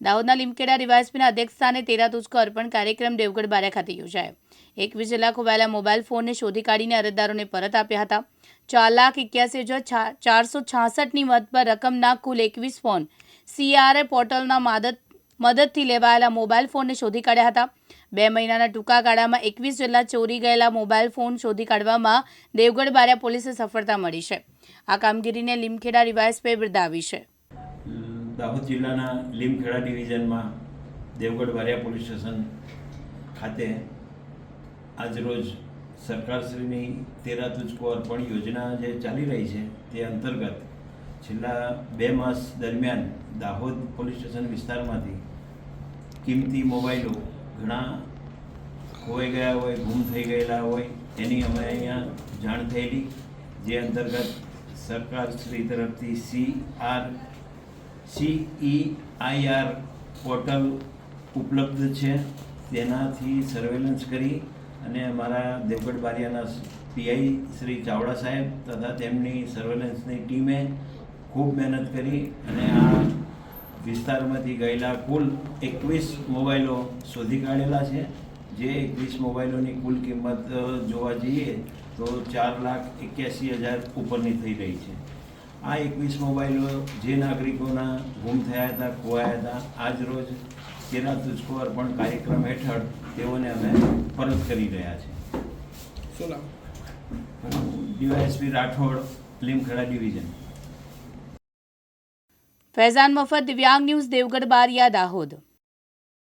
દાહોદના લીમખેડા ડીવાયએસપીના અધ્યક્ષસ્થાને તેરા તુસ્કો અર્પણ કાર્યક્રમ દેવગઢ બારા ખાતે યોજાયો. એકવીસ લાખ ખોવાયેલા મોબાઈલ ફોનને શોધી કાઢીને અરજદારોને પરત આપ્યા હતા. ચાર લાખ એક્યાસી હજાર ચારસો છાસઠની મત પર રકમના કુલ એકવીસ ફોન સીઆરએ પોર્ટલના મદદ, મદદથી લેવાયેલા મોબાઈલ ફોનને શોધી કાઢ્યા હતા. બે મહિનાના ટૂંકા ગાળામાં એકવીસ જેટલા ચોરી ગયેલા મોબાઈલ ફોન શોધી કાઢવામાં દેવગઢ બારિયા પોલીસે સફળતા મળી છે. આ કામગીરીને લીમખેડા પે બિરદાવી છે. દાહોદ જિલ્લાના લીમખેડા ડિવિઝનમાં દેવગઢ બારિયા પોલીસ સ્ટેશન ખાતે આજરોજ સરકારશ્રીની તેરા તુજકો અર્પણ યોજના જે ચાલી રહી છે, તે અંતર્ગત છેલ્લા બે માસ દરમિયાન દાહોદ પોલીસ સ્ટેશન વિસ્તારમાંથી કિંમતી મોબાઈલો ઘણા ખોવાઈ ગયા હોય, ગુમ થઈ ગયેલા હોય, એની અમે અહીંયા જાણ થયેલી, જે અંતર્ગત સરકારશ્રી તરફથી સી આર સીઈઆઈઆર પોર્ટલ ઉપલબ્ધ છે. તેનાથી સર્વેલન્સ કરી અને અમારા દેવગઢ બારિયાના પીઆઈ શ્રી ચાવડા સાહેબ તથા તેમની સર્વેલન્સની ટીમે ખૂબ મહેનત કરી અને આ વિસ્તારમાંથી ગયેલા કુલ એકવીસ મોબાઈલો શોધી કાઢેલા છે. જે એકવીસ મોબાઈલોની કુલ કિંમત જોવા જઈએ તો ચાર લાખ એક્યાસી હજાર ઉપરની થઈ રહી છે. આ એકવીસ મોબાઈલો જે નાગરિકોના ગુમ થયા હતા ખોવાયા હતા આજ રોજ તેના તુજકો અર્પણ કાર્યક્રમ હેઠળ તેઓને અમે પરત કરી રહ્યા છે ડીવાયએસપી રાઠોડ લીમખેડા ડિવિઝન. ફૈઝાન મફત દિવ્યાંગ ન્યૂઝ દેવગઢ બારિયા દાહોદ.